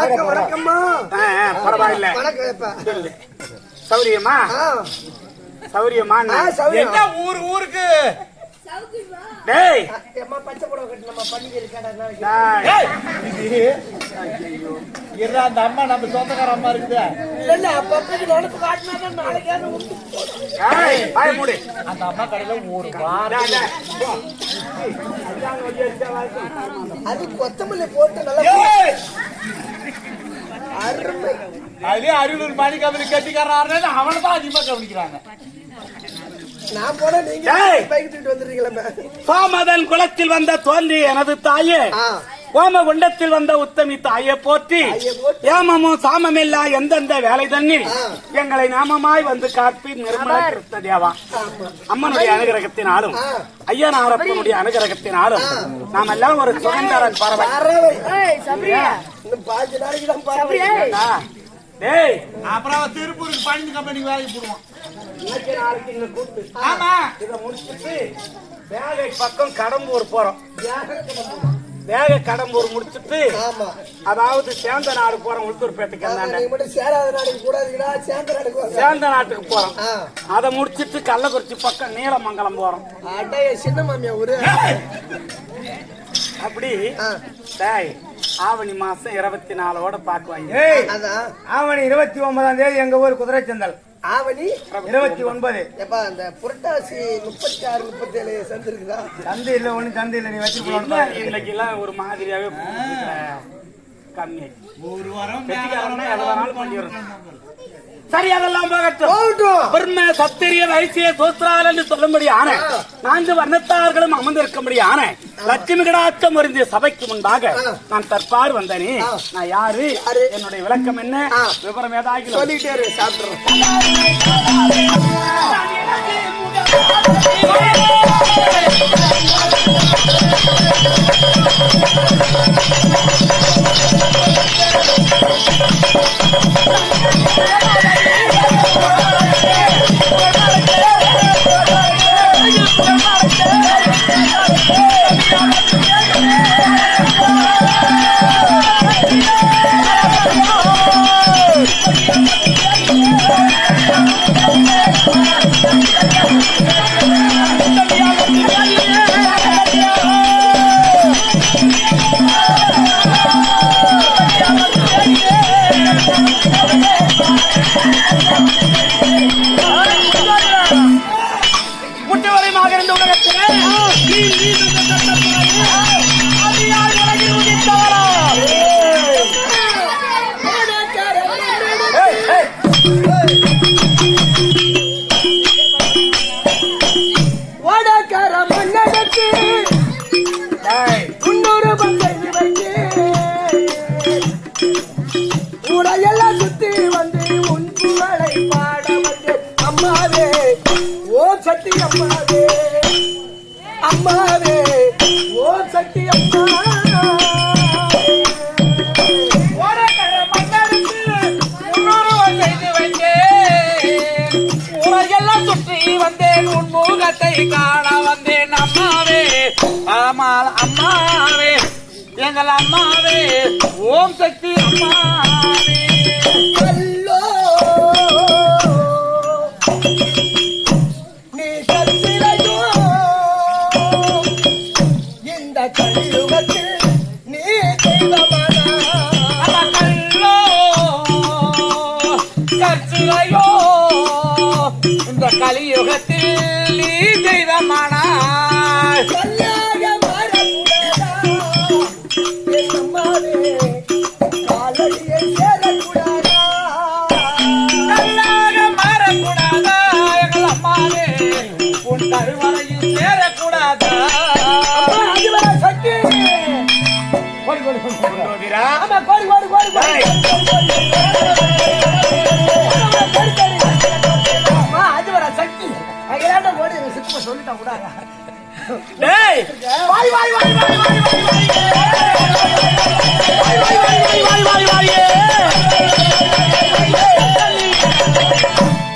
வணக்கம் வணக்கம்மா. பரவாயில்ல. வணக்கம் எப்பா சௌரியமா. என்ன ஊர் ஊருக்கு? டேய். அம்மா பச்சை புடவை கட்டு நம்ம பண்டிகை இருக்காடா நாளைக்கு. டேய். இருடா, அந்த அம்மா நம்ம சொந்தக்கார அம்மா இருக்குது. இல்ல நினைப்பு காட்டினா மூடு. அந்த அம்மா கடையில ஒரு வாரம். அது கொத்தமல்லி போட்டு நல்லா அதுலயே அரியலூர் மணி கம்பெனி கட்டிக்காரன் அவனை தான் அதிகமா கவனிக்கிறாங்க. நான் போனா நீங்க வந்துடுறீங்களா சோமதன் குலத்தில் வந்த தோன்றி எனது தாயே. ஓம குண்டத்தில் வந்த உத்தமி தாயை போற்றி. ஏமமும் சாமமில்லா எந்தெந்த வேலை ஆ. எங்களை நாமமாய் வந்து காப்பி நிர்மல கிருஷ்ண தேவா அம்மனுடைய அனுகிரகத்தினாலும். ஐயனாரப்பனுடைய அனுகிரகத்தினாலும் நாம் எல்லாம் ஒரு சுதந்திரன் பறவை? டேய் அப்புறம் திருப்பூருக்கு பணிந்து கம்பெனி வேலைக்கு போடுவான். இன்னைக்கு நாளைக்கு இங்க கூட்டு. ஆமா. இதை முடிச்சிட்டு வேலை பக்கம் கடம்பூர் போறோம். வேக கடம்பூர் முடிச்சிட்டு ஆமா. அதாவது சேந்த நாடு போறோம் உளுத்தூர்பேட்டைக்கு அந்தாண்ட சேராத கூடாதுங்களா வாங்க. சேந்த நாட்டுக்கு போறோம். அதை முடிச்சிட்டு கள்ளக்குறிச்சி பக்கம் நீலமங்கலம் போறோம். அட, என் சின்ன மாமியா ஊரு. அப்படி. டேய் ஆவணி மாசம் இருபத்தி நாலோட பாக்குவாங்க ஆவணி இருபத்தி ஒன்பதாம் தேதி எங்க ஊர் குதிரைச்சந்தல் ஆவணி இருபத்தி ஒன்பது. எப்பா அந்த புரட்டாசி முப்பத்தி ஆறு முப்பத்தி ஏழு சந்து இருக்குதா? தந்தை இல்ல ஒண்ணு தந்தை இல்ல நீ வச்சு இன்னைக்கு எல்லாம் ஒரு மாதிரியாவே கம்மி. ஒரு வாரம் சரி அதெல்லாம் போகட்டும். சத்திரிய வைசிய சோத்ரால் என்று சொல்லும்படி ஆன நான்கு வர்ணத்தார்களும் அமர்ந்திருக்கும்படி ஆன லட்சுமி கடாட்சம் அறிந்திய சபைக்கு முன்பாக நான் தற்பாடு வந்தனே. நான் யாரு? என்னுடைய விளக்கம் என்ன. விவரம் ஏதாகிலும். சொல்லிட்டே கோடி எங்க சித்தப்பா சொல்லிட்டா கூடாதா டேய் வாய் வாய் வாய் வாய் வாய் வாய் வாய் வாய் வாய் வாய் வாய் வாய்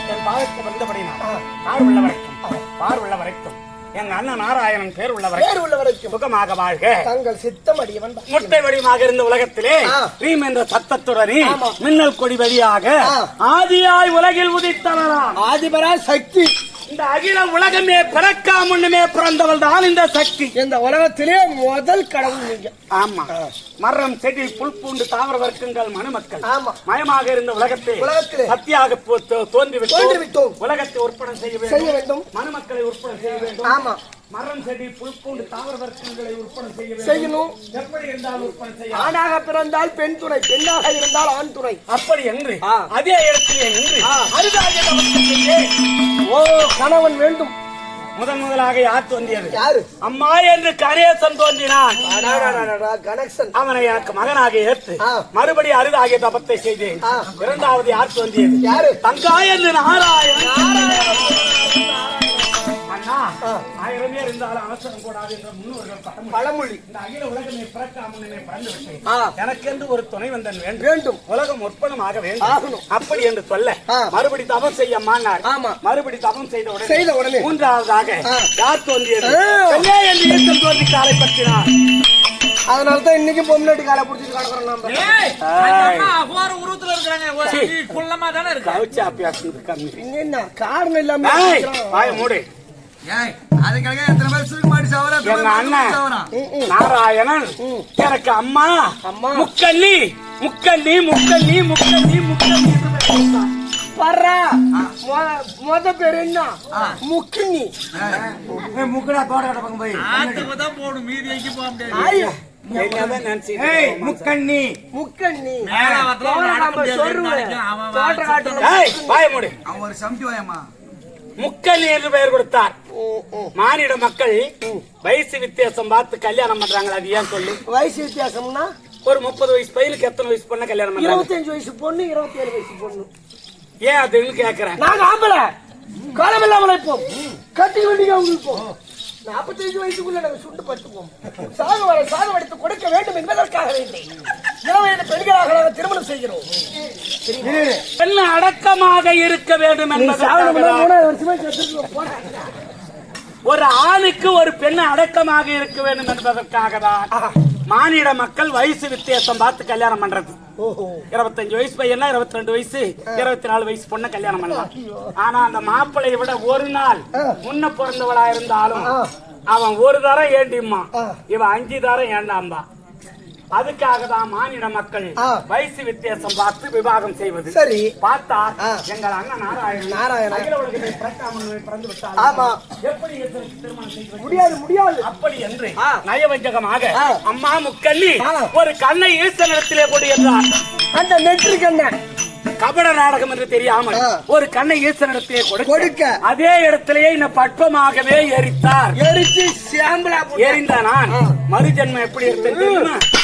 என் பாதத்தை வந்தபடினால் பார் உள்ள வரைக்கும் பார் உள்ள வரைக்கும் எங்க அண்ணன் நாராயணன் பேர் உள்ள வரைக்கும் பேர் உள்ள வரைக்கும் சுகமாக வாழ்க தங்கள் சித்தம் அடியவன் முட்டை வடிவமாக இருந்த உலகத்திலே. ரீம் என்ற சத்தத்துடனே. மின்னல் கொடி வழியாக. ஆதியாய் உலகில் உதித்தவராம் ஆதிபரா சக்தி இந்த அகில உலகமே பிறக்கா முன்னுமே பிறந்தவள் தான் இந்த சக்தி. இந்த உலகத்திலே முதல் கடவுள் நீங்க. ஆமா. மரம் செடி புல் பூண்டு தாவர வர்க்கங்கள் மனுமக்கள். ஆமா. மயமாக இருந்த உலகத்தை உலகத்திலே சத்தியாக தோன்றிவிட்டோம். உலகத்தை உற்பத்தி செய்ய வேண்டும். மனுமக்களை உற்பத்தி செய்ய வேண்டும். ஆமா. மரம் செடி புல் பூண்டு தாவர வர்க்கங்களை உற்பத்தி செய்ய செய்யணும். எப்படி இருந்தால் உற்பத்தி செய்ய ஆணாக பிறந்தால் பெண் துணை பெண்ணாக இருந்தால் ஆண் துணை. அப்படி என்று. அதே இடத்திலே நின்று ஓ கணவன் வேண்டும். முதன் முதலாக யார் தோன்றியது? யாரு? அம்மா என்று கணேசன் தோன்றினான். கனெக்ஷன் அவனை எனக்கு மகனாக ஏற்று. மறுபடி அரிதாகிய தபத்தை செய்தேன். இரண்டாவது யார் தோன்றியது? யாரு? தங்கா என்று நாராயணன். ஆ. ஆயிரம் பேர் இருந்தாலும் அவசரம் கூடாது என்ற முன்னோர்கள் பழமொழி. பழமொழி இந்த அகில உலகமே பிறக்காமலே பிறந்து விட்டேன். எனக்கென்று ஒரு துணை வந்தன் வேண்டும் வேண்டும் உலகம் உற்பத்தமாக வேண்டும் ஆகணும். அப்படி என்று சொல்ல. மறுபடி தபம் செய்ய மானார் ஆமா. மறுபடி தபம் செய்த உடனே செய்த உடனே. மூன்றாவதாக. யார் தோன்றியது என்று ஈர்த்தம் தோன்றி காலை பற்றினார் அதனால தான் இன்னைக்கு பொம்னாட்டி காலை பிடிச்சிட்டு கிடக்குறோம் நாம ஏய், அந்த அம்மா அகோர உருவத்துல சீ. குள்ளமா தானே இருக்கு கவுச்சி அப்பியாசம் என்ன காரணம் இல்லாம மூடு நாராயணன். எனக்கு அம்மா. முக்கல்லி முக்கல்லி முக்கல்லி முக்கல்லி முக்கல்லி பர்றா மொத பேர் என்ன? முக்கினி முக்கடா தோட பக்கம் போய். மீதி எங்க போக முடியாது. முக்கண்ணி. முக்கண்ணி. ஒரு சம்தி முக்கல்லி என்று பெயர் கொடுத்தார். மானிட மக்கள் வயசு வித்தியாசம் பார்த்து கல்யாணம் பண்றாங்களா அது ஏன் சொல்லு? வயசு வித்தியாசம்னா? ஒரு முப்பது வயசு பையனுக்கு எத்தனை வயசு பொண்ண கல்யாணம் பண்றாங்க? இருபத்தஞ்சு வயசு பொண்ணு இருபத்தி ஏழு வயசு பொண்ணு. ஏன் அதுன்னு கேக்குறேன். நாங்க ஆம்பளை. காலம் இல்லாமல் இருப்போம் கட்டி வேண்டிய இருப்போம் நாற்பத்தஞ்சு வயசுக்குள்ள நாங்க சுண்டு படுத்துப்போம் சாக வர சாக வடித்து கொடுக்க வேண்டும் என்பதற்காக வேண்டி இளவயது பெண்களாக நாங்கள் திருமணம் செய்கிறோம். பெண் அடக்கமாக இருக்க வேண்டும் போறேன் ஒரு ஆணுக்கு ஒரு பெண் அடக்கமாக இருக்க வேண்டும் என்பதற்காக தான் மானிட மக்கள் வயசு வித்தியாசம் பார்த்து கல்யாணம் பண்றது. இருபத்தஞ்சு வயசு பையனா இருபத்தி ரெண்டு வயசு இருபத்தி நாலு வயசு பொண்ணை கல்யாணம் பண்ணலாம். ஆனா அந்த மாப்பிள்ளையை விட ஒரு நாள் முன்ன பிறந்தவளா இருந்தாலும் அவன் ஒரு தரம் ஏண்டிம்மா. இவன் அஞ்சு தரம் ஏண்டாம்பா. அதுக்காக தான் மானிட மக்கள். வயசு வித்தியாசம் பார்த்து விவாகம் செய்வது சரி பார்த்தா. எங்கள் அண்ணன் நாராயணன் நாராயணன். அகில பிறந்து விட்டார் ஆமா. எப்படி திருமணம் முடியாது முடியாது அப்படி என்று. நயவஞ்சகமாக. அம்மா முக்கண்ணி. ஒரு கண்ணை ஈசனிடத்திலே கொடு என்றார் அந்த நெற்றி கண்ணன் கபட நாடகம் என்று தெரியாமல். ஒரு கண்ணை ஈசனிடத்திலே கொடுக்க கொடுக்க. அதே இடத்திலேயே இந்த பட்பமாகவே எரித்தார் எரிச்சு சாம்பலா எரிந்த நான். மறுஜன்மம் எப்படி எடுத்தேன்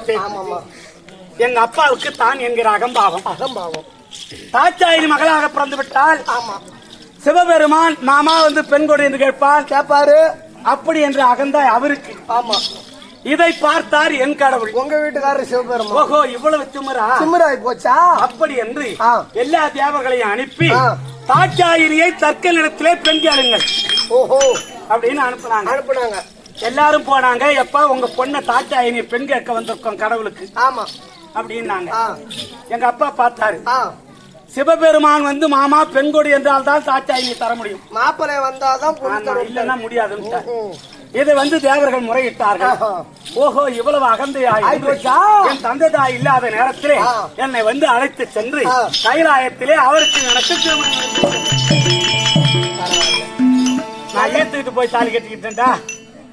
எடுத்தேன் ஆமாமா எங்க அப்பாவுக்கு தான் என்கிற அகம்பாவம். அகம்பாவம். தாட்சாயினி மகளாக பிறந்து விட்டால் ஆமா. சிவபெருமான் மாமா வந்து பெண் கொடு என்று கேட்பான் கேப்பாரு அப்படி என்று அகந்தாய் அவருக்கு. ஆமா. இதை பார்த்தார் என் கடவுள். உங்க வீட்டுக்காரர் சிவபெருமா ஓஹோ இவ்வளவு திமிரா? சிம்மராய் போச்சா? அப்படி என்று. எல்லா தேவர்களையும் அனுப்பி ஆ. தாட்சாயினியை தற்கலிடத்திலே பெண் கேளுங்கள் ஓஹோ. அப்படின்னு அனுப்புனாங்க. அனுப்புனாங்க. எல்லாரும் போனாங்க எப்ப உங்க பொண்ணை தாட்சாயினி பெண் கேட்க வந்திருக்கோம் கடவுளுக்கு ஆமா அப்படின்னாங்க எங்க அப்பா பார்த்தாரு சிவபெருமான் வந்து மாமா பெண் கொடி என்றால் தான் தாட்சாயினி தர முடியும் மாப்பிள்ளை வந்தாதான் பொண்ணு இல்லைன்னா முடியாதுன்னு ம். இதை வந்து தேவர்கள் முறையிட்டார்கள். ஓஹோ இவ்வளவு அகந்தையாய் போச்சா? என் தந்தை தாய் இல்லாத நேரத்திலே. என்னை வந்து அழைத்து சென்று. கைலாயத்திலே அவருக்கு நடந்தது. நான் ஏத்துக்கிட்டு போய் தாலி கட்டிக்கிட்டேன்டா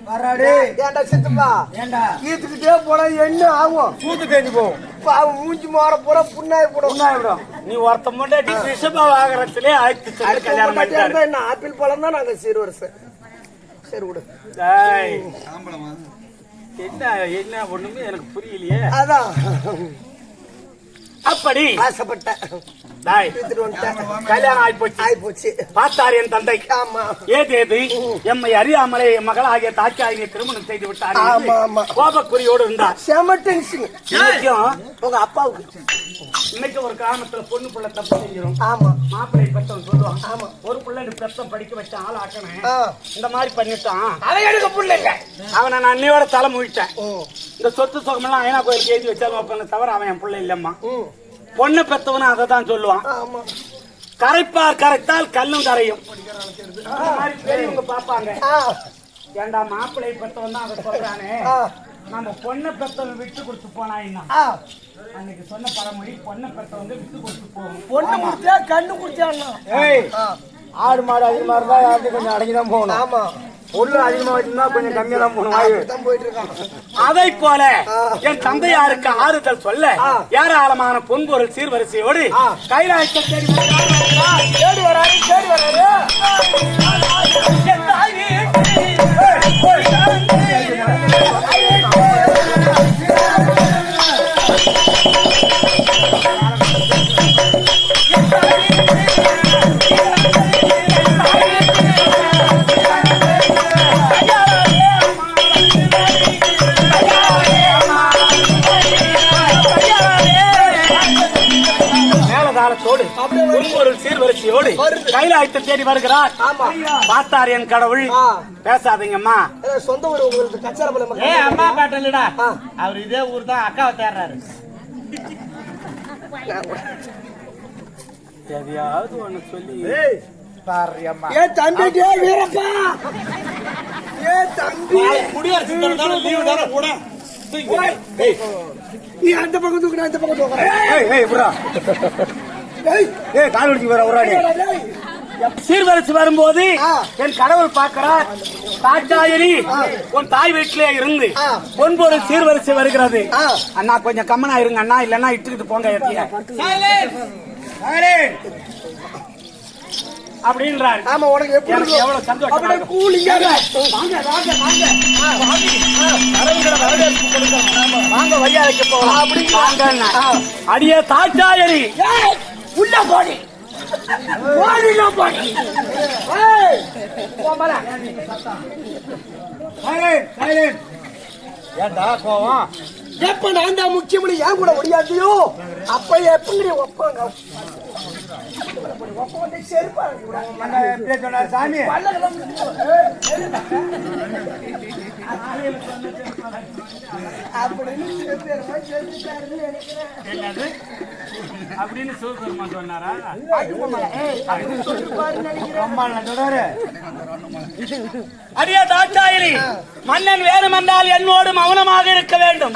வராடு. ஏன்டா சித்தப்பா? ஏண்டா? ஈத்துக்கிட்டே போனா என்ன ஆகும்? சூத்து தேஞ்சு போகும் பாவம் மூஞ்சி மாற போற புண்ணாய் போடும் உண்ணாவிடும். நீ ஒருத்த முன்னாடி ரிஷப வாகனத்திலே அழைத்து சென்று கல்யாணம் பண்ணிட்டாரு. என்ன ஆப்பிள் பழம் தான் நாங்க சீர் வருஷம் சரி விடு என்ன என்ன ஒண்ணுமே எனக்கு புரியலையே. அதான். அப்படி. ஆசைப்பட்டேன். வந்துட்டேன் கல்யாணம் ஆகி போச்சு ஆயி போச்சு பார்த்தார் என் தந்தை ஏதேது எம்மை அறியாமலே என் மகளாகிய தாட்சாயினை திருமணம் செய்து விட்டார். கோபக்குறியோடு இருந்தார் உங்க அப்பாவுக்கு இன்னைக்கு ஒரு கிராமத்துல பொண்ணு புள்ள தப்பு செஞ்சிடும் ஆமா மாப்பிள்ளை பெத்தவன் சொல்லுவான் ஆமா. ஒரு புள்ள பெத்தம் படிக்க வச்ச ஆள் ஆக்கணும். இந்த மாதிரி பண்ணிட்டான் அவன் எடுக்க புள்ள இல்ல அவனை நான் அன்னையோட தலை முழிட்டேன். இந்த சொத்து சுகமெல்லாம் ஐநா கோயிலுக்கு எழுதி வச்சாலும் தவிர அவன் என் பிள்ளை இல்லம்மா. பொண்ணை பெத்தவனும் அதை தான் சொல்லுவான். ஆமா. கரைப்பார் கரைத்தால் கல்லும் கரையும். பெரியவங்க பாப்பாங்க ஏண்டா மாப்பிள்ளை பெத்தவன் தான் அதை சொல்றானே? நம்ம பொண்ணை பெத்தவன் விட்டு கொடுத்து போனாயின்னா ஆ. அன்னைக்கு சொன்ன பழமொழி பொண்ணை பெத்தவங்க விட்டு கொடுத்து போகும். பொண்ணு குடிச்சா கண்ணு ஏய் ஆ, ஆடு மாடு அதிகமா இருந்தா யாருக்கு கொஞ்சம் அடங்கி தான் போகணும். ஆமா. பொருள் அதிகமா வச்சிருந்தா கொஞ்சம் கம்மியா தான் போகணும் போயிட்டு இருக்கான் அதை போல. என் தந்தையாருக்கு ஆறுதல் சொல்ல. ஏராளமான பொன்பொருள் சீர்வரிசையோடு. கைலாயத்தை தேடி வந்தார். தேடி வராரு தேடி வராரு மேலதாளத்தோடு வருது. கைலாயத்தை தேடி வருகிறார். ஆமா. பார்த்தார் என் கடவுள். பேசாதீங்கம்மா. சொந்த ஊர் உங்களுக்கு கச்சாரப்பள்ளம் ஏ அம்மா பாட்டலடா. அவர் இதே ஊர் தான் அக்காவை தேடுறாரு. எதையாவது ஒண்ணு சொல்லி ஏ தம்பி டே வீரப்பா? ஏ தம்பி? குடியரசு தானே லீவு தானே கூட நீ அந்த பக்கம் தூக்கு நான் இந்த பக்கம் தூக்குறேன் ஏய் ஏய் புறா ஏய், ஏய் கால் வலிக்கு வர உராடி ஏடா, டேய். சீர்வரிசை வரும்போது. என் கடவுள் பார்க்கிறார் தாட்சாயணி உன் தாய் வீட்டிலே இருந்து. பொன்பொருள் சீர்வரிசை வருகிறது. அண்ணா கொஞ்சம் கம்மனா இருங்க அண்ணா இல்லன்னா இட்டுக்கிட்டு போங்க அப்படின்றாரு ஆமா உனக்கு எப்படி? எவ்வளவு சந்தோஷமா. கூலிங்கா வாங்க வாங்க வாங்க வாங்க. வையாதைக்கு போகலாம் வாங்க அடியே ஏய், உள்ள போடி ஏன்டா கோவம்? எப்ப நான் தான் முக்கியமனு ஏன் கூட முடியாதியோ அப்ப எப்பங்க ஒப்பாங்க. எப்படி சொன்னார் சாமி. அப்படின்னு அப்படின்னு சிவபெருமான் சொன்னாரா? அடியே மன்னன் வேணுமென்றால் என்னோடு மௌனமாக இருக்க வேண்டும்.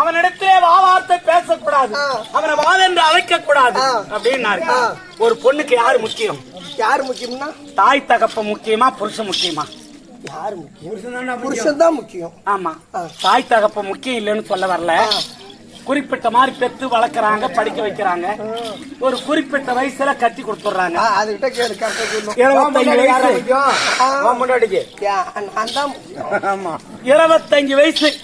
அவனிடத்திலே வா வார்த்தை பேசக்கூடாது. அவனை வா என்று அழைக்க கூடாது. அப்படின்னாரு. ஒரு பொண்ணுக்கு யாரு முக்கியம்? யாரு முக்கியம்னா? தாய் தகப்ப முக்கியமா புருஷன் முக்கியமா? யாரு முக்கியம்? புருஷன் தான் முக்கியம். ஆமா. தாய் தகப்ப முக்கியம் இல்லைன்னு சொல்ல வரல. குறிப்பிட்ட மாதிரி பெத்து வளர்க்கறாங்க படிக்க வைக்கிறாங்க. ஒரு குறிப்பிட்ட வயசுல கட்டி கொடுத்துடுறாங்க. ஆ, அதுகிட்ட கேளு இருபத்தஞ்சு வயசு.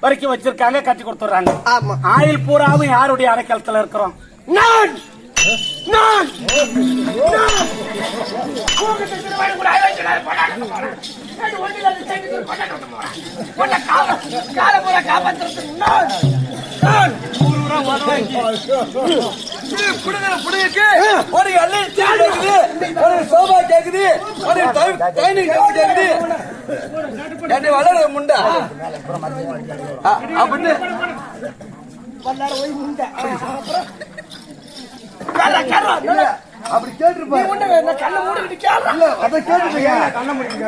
வரைக்கும் வச்சிருக்காங்க கட்டி கொடுத்துடுறாங்க. ஆமா. ஆயில் பூராவும் யாருடைய அடைக்கலத்துல இருக்கிறோம்? நான்! நான்! நான்! புடுங்கக்கு ஒரு எல்லை கேக்குது ஒரு சோபா கேக்குது ஒரு டைனிங் டேபிள் கேக்குது என்னை வளர முண்டா அப்படின்னு. அப்படி கேட்டிருப்பா நீ ஒண்ணு வேணா, கல்ல மூடிக்கிட்டு கேளுடா. இல்ல அதை கேட்டிருப்பீங்க கண்ண முடியும்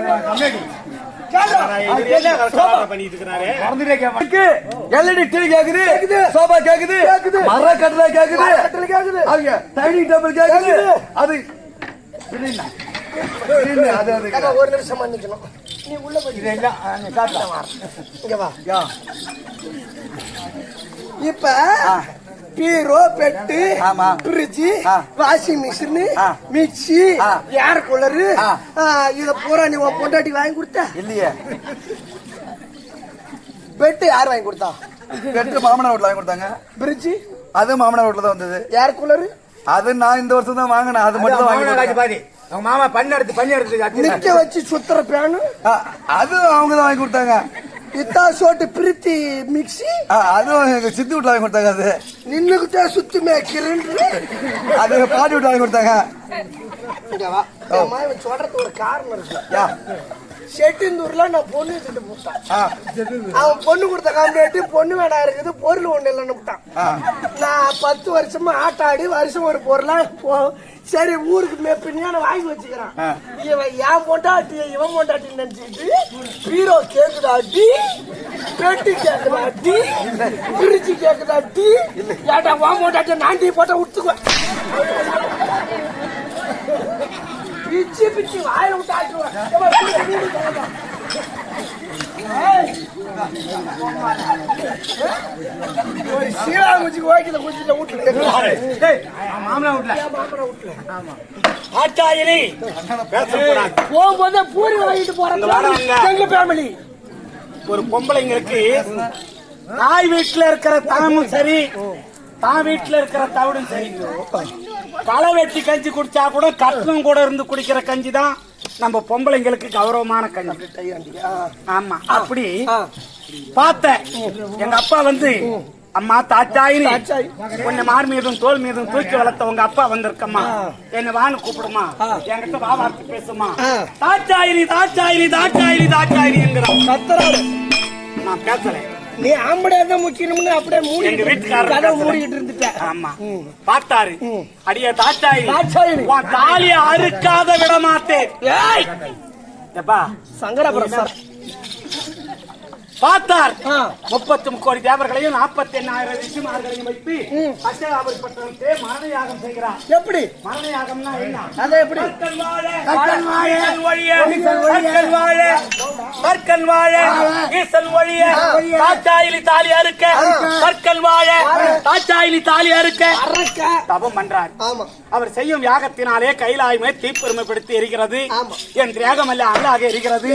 எல்இடி டிவி கேக்குது. சோபா கேக்குது. மர கட்டளை கேக்குது. கட்டில கேக்குது. அவங்க டைனிங் டேபிள் கேக்குது. அது ஒரு நிமிஷம் மன்னிக்கணும். நீ உள்ள போய். இப்ப பீரோ பெட்டு ஆமா. Fridge. Washing machine. Mixie. Air cooler. இத பூரா நீ உன் பொண்டாட்டி வாங்கி கொடுத்த இல்லையே பெட்டு யார் வாங்கி கொடுத்தா பெற்று மாமனார் வீட்டுல வாங்கி கொடுத்தாங்க ஃப்ரிட்ஜ் அது மாமனார் வீட்டுல தான் வந்தது ஏர் கூலரு அது நான் இந்த வருஷம் தான் வாங்கினேன் அது மட்டும் தான் வாங்கி. பாதி அவங்க மாமா பண்ண எடுத்து பண்ணி எடுத்து நிக்க வச்சு சுத்துற பேனு அது அவங்க தான் வாங்கி கொடுத்தாங்க பிரித்தி மிக்சி ஆ, அதுவும் எங்க சித்தி வீட்டுல வாங்கி கொடுத்தாங்க அது. நின்னுகிட்டே சுத்துமே கிரண்டு அது வாங்கி கொடுத்தாங்க. சொல்றது ஒரு காரணம் இருக்கு. யா. செட்டிந்தூர்ல நான் பொண்ணு வச்சுட்டு போட்டான். அவன் பொண்ணு கொடுத்த காம்பேட்டு பொண்ணு வேணா இருக்குது பொருள் ஒண்ணு இல்லைன்னு விட்டான். நான் பத்து வருஷமா ஆட்டாடி வருஷம் ஒரு பொருளா சரி ஊருக்கு மேப்பினியா நான் வாங்கி வச்சுக்கிறேன். இவன் ஏன் பொண்டாட்டி இவன் பொண்டாட்டி நினைச்சிட்டு பீரோ கேக்குதாட்டி பெட்டி கேக்குதாட்டி பிரிச்சு கேக்குதாட்டி ஏட்டா வா பொண்டாட்டி நான் டீ போட்ட விட்டுக்குவேன் பிச்சு பிச்சு வாயில விட்டு குச்சிட்ட வீட்டுல மாமனா வீட்டுல வீட்டுல ஆச்சாரியனே போகும்போது பூரி வாங்கிட்டு போறாங்க. எங்க ஃபேமிலி ஒரு பொம்பளைங்களுக்கு தாய் வீட்டுல இருக்கிற தனமும் சரி தான் வீட்டுல இருக்கிற தவிடும் சரி. களை வெட்டி கஞ்சி குடிச்சா கூட கட்டணம் கூட இருந்து குடிக்கிற கஞ்சி தான் நம்ம பொம்பளைங்களுக்கு கௌரவமான கஞ்சி. ஆமா அப்படி பார்த்தேன் எங்க அப்பா வந்து அம்மா தாச்சாயினி உன்னை மார் மீதும் தோல் மீதும் தூக்கி வளர்த்த உங்க அப்பா வந்திருக்கம்மா. என்ன வான்னு கூப்பிடுமா? என்கிட்ட வா வார்த்தை பேசுமா? தாச்சாயினி தாச்சாயினி தாச்சாயினி தாச்சாயினி என்கிறான். நான் பேசல. நீ ஆம்படையா தான் முக்கியம்னு அப்படியே மூடி எங்க வீட்டுக்காரர் கதை பேசுறாரு. மூடிக்கிட்டு இருந்துட்ட. ஆமா. பார்த்தாரு. அடிய தாச்சாயினி தாச்சாயினி. உன் தாலிய அறுக்காத விட மாட்டேன் ஏய்! எப்பா? சங்கரபுரம் சார் பார்த்தார். முப்பத்தி கோடி தேவர்களையும் நாற்பத்தி எண்ணாயிரம் ரிஷிமார்களையும் வைத்து அச்சகாபுரிப்பட்டவனுக்கு மரண யாகம் செய்கிறார். எப்படி? மரண யாகம்னா என்ன? அதை எப்படி? கற்கன் வாழ, கற்கன் வாழ, கற்கன் வாழ, ஈசன் ஒழிய, தாச்சாயிலி தாலி அறுக்க, கற்கன் வாழ, தாச்சாயிலி தாலி அறுக்க, தவம் பண்றார். அவர் செய்யும் யாகத்தினாலே கைலாயமே தீப்பெருமைப்படுத்தி எரிகிறது ஆமா. என் தியாகமல்ல அல்லாக எரிகிறது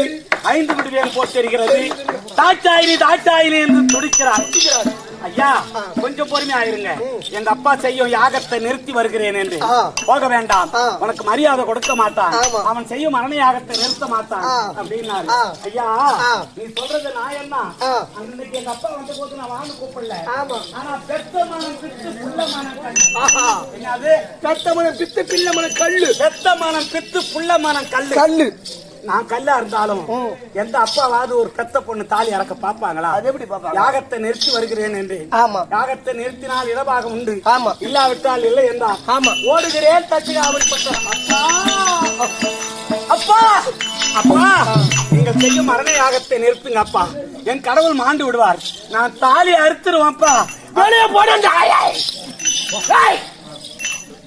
ஐந்து விடுவேன் போட்டு எரிகிறது தாச்சாயினி தாச்சாயினி என்று துடிக்கிறார் ஐயா கொஞ்சம் பொறுமையா இருங்க எங்க அப்பா செய்யும் யாகத்தை நிறுத்தி வருகிறேன் என்று. போக வேண்டாம். உனக்கு மரியாதை கொடுக்க மாட்டான். அவன் செய்யும் மரண யாகத்தை நிறுத்த மாட்டான். அப்படின்னாரு. ஐயா. நீ சொல்றது நான் என்ன ஆ. அன்னைக்கு எங்க அப்பா வந்த போது நான் வாங்க கூப்பிடல ஆமா ஆனா பெத்த மனம் பித்து புள்ள மனம் கண்ணு. ஆஹா என்னது கத்தமன பித்து பிள்ளமன கல்லு பெத்த மனம் பித்து புள்ள மனம் கல்லு கல்லு நான் கல்லா இருந்தாலும் எந்த அப்பாவாவது ஒரு பெத்த பொண்ணு தாலி இறக்க பாப்பாங்களா அது எப்படி பாப்பாங்க? யாகத்தை நிறுத்தி வருகிறேன் என்று ஆமா. யாகத்தை நிறுத்தினால் இடபாகம் உண்டு. ஆமா. இல்லாவிட்டால் இல்லை என்றார். ஆமா. ஓடுகிறேன் அப்படிப்பட்ட அப்பா அப்பா! அப்பா! நீங்கள் செய்யும் மரண யாகத்தை நிறுத்துங்க அப்பா. என் கடவுள் மாண்டு விடுவார். நான் தாலி அறுத்துருவேன் அப்பா. வெளியே போட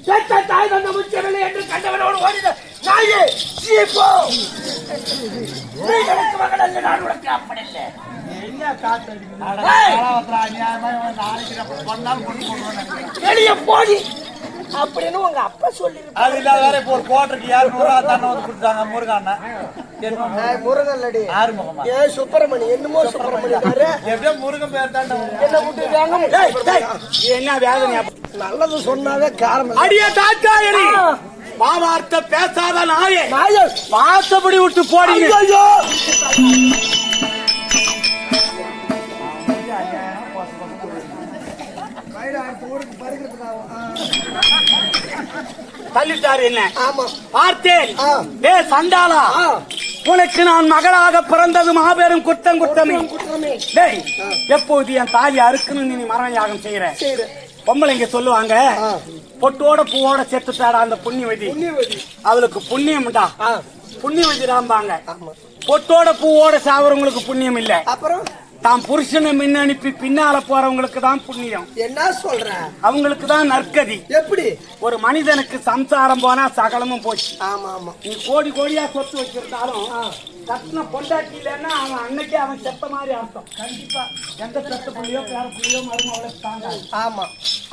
பெற்ற தாய் தந்த முச்சவில்லை என்று கண்டவனோடு ஓடின நாயே சீப்போ நீ எனக்கு மகன் அல்ல நான் உனக்கு அப்பனில்லை வெளிய போடி. அப்படின்னு உங்க அப்பா சொல்லி அது இல்லாத வேற இப்போ ஒரு கோட்டருக்கு இரநூறு ரூபா தண்ணி வந்து கொடுத்தாங்க முருகாண்ண முருகல்லடி ஆறுமுகமா ஏ சுப்பிரமணி. என்னமோ சுப்பிரமணி எப்படியோ முருகன் பேர் தாண்டா என்ன விட்டுருக்காங்க என்ன நல்லது சொன்னாவே காரணம் அடிய தாத்தாயணி பாவார்த்த பேசாத நாயே. நாயர் பாசப்படி விட்டு போடுங்க ஐயோ தள்ளிட்டாரு என்ன? பார்த்தேன். சண்டாளா. ஆ. உனக்கு நான் மகளாக பிறந்தது மாபெரும் குத்தம் குத்தமே. குற்றமே டேய் எப்போது என் தாலி அறுக்கணும் நீ மரண யாகம் செய்யற பொம்பளைங்க சொல்லுவாங்க. பொட்டோட பூவோட செத்துட்டாடா அந்த புண்ணியவதி. அவளுக்கு புண்ணியம்டா. புண்ணியவதி ராம்பாங்க பொட்டோட பூவோட சாவறவங்களுக்கு புண்ணியம் இல்ல. அப்புறம்? தான் புருஷனை மின் அனுப்பி பின்னால போறவங்களுக்கு தான் புண்ணியம். என்ன சொல்ற? அவங்களுக்கு தான் நற்கதி. எப்படி? ஒரு மனிதனுக்கு சம்சாரம் போனா சகலமும் போச்சு. ஆமா ஆமா. நீ கோடி கோடியா சொத்து வச்சிருந்தாலும் கட்டின பொண்டாட்டி இல்லைன்னா அவன் அன்னைக்கே அவன் செத்த மாதிரி அர்த்தம். கண்டிப்பா எந்த செத்த புள்ளியோ பேர புள்ளியோ மருமகளை தாங்காது. ஆமா.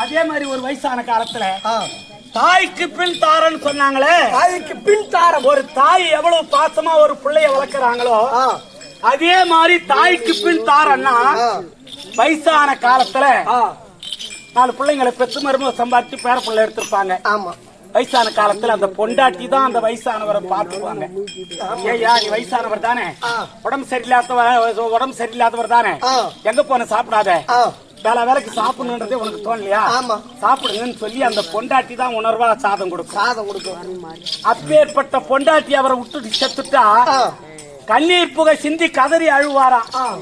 அதே மாதிரி ஒரு வயசான காலத்துல. தாய்க்கு பின் தாரன்னு சொன்னாங்களே. தாய்க்கு பின் தாரம். ஒரு தாய் எவ்வளவு பாசமா ஒரு பிள்ளைய வளர்க்கறாங்களோ. அதே மாதிரி தாய்க்கு பின் தாரன்னா. வயசான காலத்துல. நாலு பிள்ளைங்களை பெத்து மருமக சம்பாதிச்சு பேர பிள்ளை எடுத்திருப்பாங்க ஆமா வயசான காலத்துல அந்த பொண்டாட்டி தான் அந்த வயசானவரை பார்த்துக்குவாங்க ஏய்யா நீ வயசானவர் தானே. உடம்பு சரியில்லாதவர் உடம்பு சரியில்லாதவர் தானே. எங்க போன சாப்பிடாத. வேலை வேலைக்கு சாப்பிடணுன்றதே உனக்கு தோணலையா. சாப்பிடுங்கன்னு சொல்லி அந்த பொண்டாட்டி தான் உணர்வா சாதம் கொடுக்கும் சாதம் கொடுக்கும் அப்பேற்பட்ட பொண்டாட்டி அவரை விட்டுட்டு செத்துட்டா. கண்ணீர் புகை சிந்தி கதறி அழுவாராம்.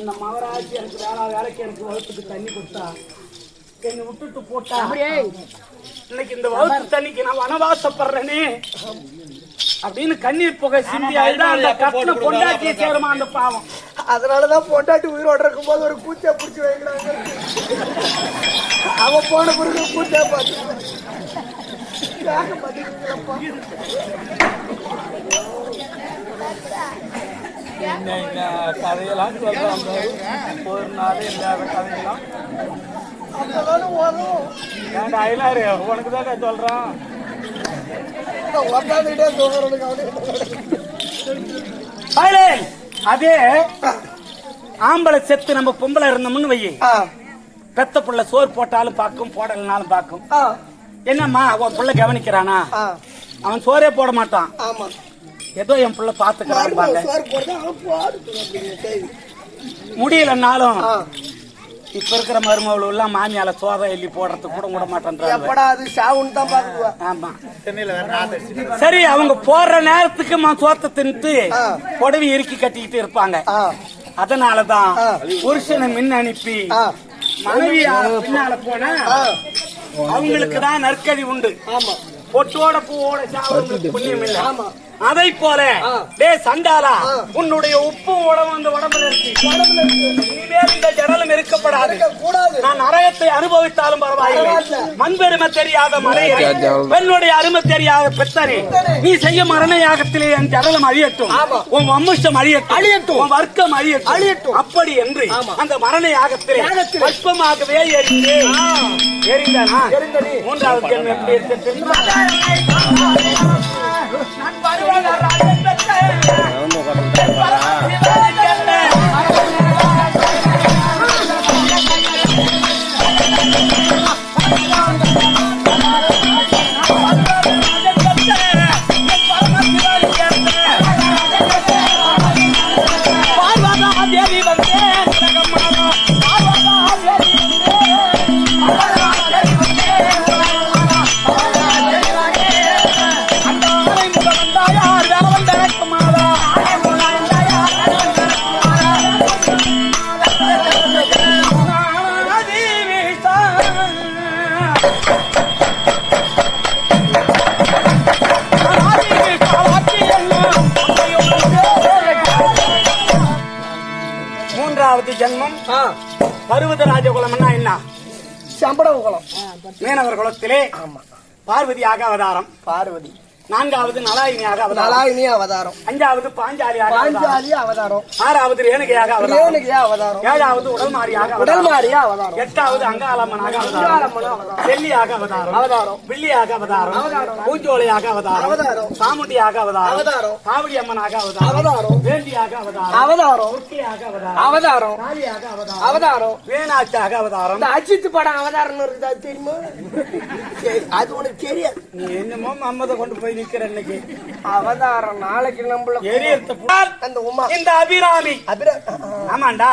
இந்த மகராஜி எனக்கு வேலை வேலைக்கு எனக்கு வகுத்துக்கு தண்ணி கொடுத்தா. என்னை விட்டுட்டு போட்டா. இன்னைக்கு இந்த வகுத்து தண்ணிக்கு நான் வனவாசப்படுறேனே. அப்படின்னு கண்ணீர் புகை சிந்தி அழுதா அந்த கட்டின பொண்டாட்டியை சேருமா அந்த பாவம். அதனாலதான் பொண்டாட்டி உயிரோட இருக்கும் போது ஒரு கூச்சா புடிச்சு வைக்கிறாங்க. அவ போன பிறகு கூச்சா பார்த்து கதையெல்லாம் சொல்றாங்க ஒரு நாள் இல்லாத கதையெல்லாம் அப்பதானே வரும். அயலாரு உனக்கு தான் அவனே சைலேன். அதே ஆம்பளை செத்து நம்ம பொம்பளை இருந்தோம்னு வையே. பெத்த புள்ள சோறு போட்டாலும் பார்க்கும் போடலனாலும் பார்க்கும் ஆ. என்னம்மா உன் புள்ள கவனிக்கிறானா. அவன் சோறே போட மாட்டான் ஆமா ஏதோ என் புள்ள பாத்துக்கிறான். முடியலன்னாலும். இப்ப இருக்கிற மருமகள் எல்லாம் மாமியால சோதா எள்ளி போடுறதுக்கு கூட விட மாட்டேன்றாங்க எப்படா அது சாவுன்னு தான் பாக்குவா ஆமா சரி அவங்க போடுற நேரத்துக்கு மா சோத்தை தின்னுட்டு ஆ. புடவை இறுக்கி கட்டிக்கிட்டு இருப்பாங்க. அதனாலதான். புருஷனை மின் அனுப்பி ஆ. மனைவி பின்னால போனா அவங்களுக்கு தான் நற்கதி உண்டு ஆமா பொட்டோட பூவோட சாவங்களுக்கு புண்ணியம் இல்லை ஆமா. அதை போல. டே சண்டாலா. உன்னுடைய உப்பும் உடம்பு அந்த உடம்புல இருக்கு உடம்புல இருக்கு. இனிமேல் இந்த ஜடலம் இருக்கப்படாது இருக்க கூடாது நான் நரகத்தை அனுபவித்தாலும் பரவாயில்லை பரவாயில்லை. மண் பெருமை தெரியாத மறையரை பெண்ணுடைய அருமை தெரியாத பெத்தரே நீ செய்ய மரண யாகத்திலே என் ஜடலம் அழியட்டும். உன் வம்சம் அழியட்டும் அழியட்டும். உன் வர்க்கம் அழியட்டும் அழியட்டும். அப்படி என்று. அந்த மரண யாகத்திலே. அற்பமாகவே எரிந்தே எரிந்தானா எரிந்தனே. மூன்றாவது ஜென்மம் எப்படி இருக்கு தெரியுமா நான் வருவன சம்பள குளம் மீனவர் குலத்திலே ஆமா பார்வதியாக அவதாரம் பார்வதி நான்காவது நலாயினியாக அவதாரம். நலாயினி அவதாரம். அஞ்சாவது பாஞ்சாலியாக பாஞ்சாலி அவதாரம். ஆறாவது ரேணுகையாக அவதாரம். ரேணுகியா அவதாரம். ஏழாவது உடல் மாறியாக உடல் அவதாரம். மாறியா அவதாரம். எட்டாவது அங்காளம்மனாக அவதாரம். வெள்ளியாக அவதாரம். அவதாரம். வில்லியாக அவதாரம். அவதாரம். பூஞ்சோலையாக அவதாரம். அவதாரம். சாமுண்டியாக அவதாரம். அவதாரம். காவடி அம்மனாக அவதாரம். அவதாரம். வேண்டியாக அவதாரம். அவதாரம். துர்க்கையாக அவதாரம். அவதாரம். காளியாக அவதாரம். அவதாரம். வேணாச்சாக அவதாரம். இந்த அஜித் படம் அவதாரம் இருக்குதா தெரியுமா? அது உனக்கு தெரியாது. நீ என்னமோ மம்மத கொண்டு போய் நாளைக்கு நம்மள எரியத்த அந்த உமா. இந்த அபிராமி. அபிரா ஆமாண்டா.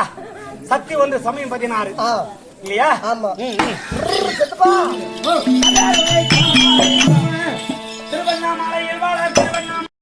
சக்தி ஒன்று சமயம் திருவண்ணாமலையில் வாழ திருவண்ணாமலை.